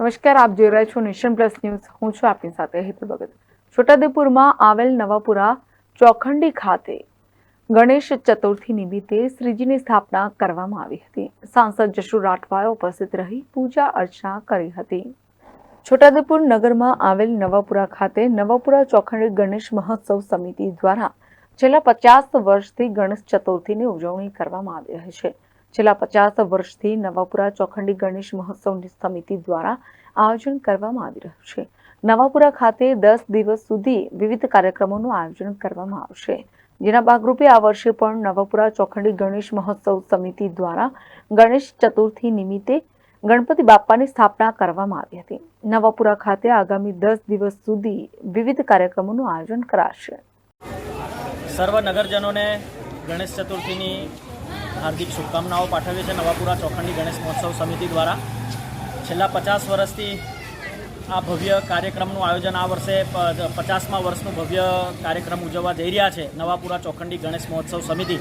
નમસ્કાર, આપ જોઈ રહ્યા છો નેશન પ્લસ ન્યૂઝ. હું છું આપની સાથે હેતુ ભગત. છોટાઉદેપુરમાં આવેલ નવાપુરા ચોખંડી ખાતે ગણેશ ચતુર્થી નિમિત્તે શ્રીજીની સ્થાપના કરવામાં આવી હતી. સાંસદ જશુ રાઠવાએ ઉપસ્થિત રહી પૂજા અર્ચના કરી હતી. છોટાઉદેપુર નગરમાં આવેલ નવાપુરા ખાતે નવાપુરા ચોખંડી ગણેશ મહોત્સવ સમિતિ દ્વારા છેલ્લા પચાસ વર્ષથી ગણેશ ચતુર્થીની ઉજવણી કરવામાં આવી રહી છે. છેલ્લા પચાસ વર્ષથી નવાપુરા ચોખંડી ગણેશ મહોત્સવની સમિતિ દ્વારા આયોજન કરવામાં આવી રહ્યું છે. નવાપુરા ખાતે દસ દિવસ સુધી વિવિધ કાર્યક્રમોનું આયોજન કરવામાં આવશે. જેના ભાગરૂપે આ વર્ષે પણ નવાપુરા ચોખંડી ગણેશ મહોત્સવ સમિતિ દ્વારા ગણેશ ચતુર્થી નિમિત્તે ગણપતિ બાપ્પાની સ્થાપના કરવામાં આવી હતી. નવાપુરા ખાતે આગામી દસ દિવસ સુધી વિવિધ કાર્યક્રમોનું આયોજન કરાશે. સર્વ નગરજનોને ગણેશ ચતુર્થીની હાર્દિક શુભકામનાઓ પાઠવીએ છે નવાપુરા ચોખંડી ગણેશ મહોત્સવ સમિતિ દ્વારા. છેલ્લા પચાસ વર્ષથી આ ભવ્ય કાર્યક્રમનું આયોજન આ વર્ષે પચાસમાં વર્ષનું ભવ્ય કાર્યક્રમ ઉજવવા જઈ રહ્યા છે નવાપુરા ચોખંડી ગણેશ મહોત્સવ સમિતિ,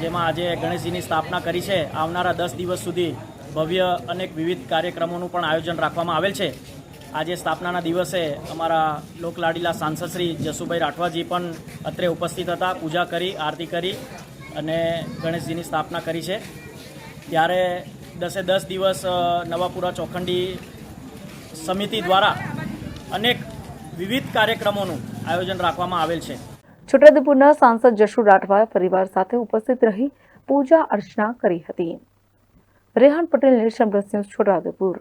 જેમાં આજે ગણેશજીની સ્થાપના કરી છે. આવનારા દસ દિવસ સુધી ભવ્ય અનેક વિવિધ કાર્યક્રમોનું પણ આયોજન રાખવામાં આવેલ છે. આજે સ્થાપનાના દિવસે અમારા લોકલાડીલા સાંસદ શ્રી જસુભાઈ રાઠવાજી પણ અત્રે ઉપસ્થિત હતા. પૂજા કરી, આરતી કરી. અને ગણેશજીની સ્થાપના કરી છે. ત્યારે દસે દસ દિવસ નવાપુરા ચોખંડી સમિતિ દ્વારા અનેક વિવિધ કાર્યક્રમોનું આયોજન રાખવામાં આવેલ છે. છોટાઉદેપુરના સાંસદ જશુ રાઠવાએ પરિવાર સાથે ઉપસ્થિત રહી પૂજા અર્ચના કરી હતી. Rehan Patel, Nation Plus News, Chhotaudepur.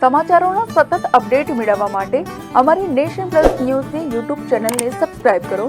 સમાચારોના સતત અપડેટ મેળવવા માટે અમારી નેશન પ્લસ ન્યૂઝની યુટ્યુબ ચેનલને સબસ્ક્રાઇબ કરો.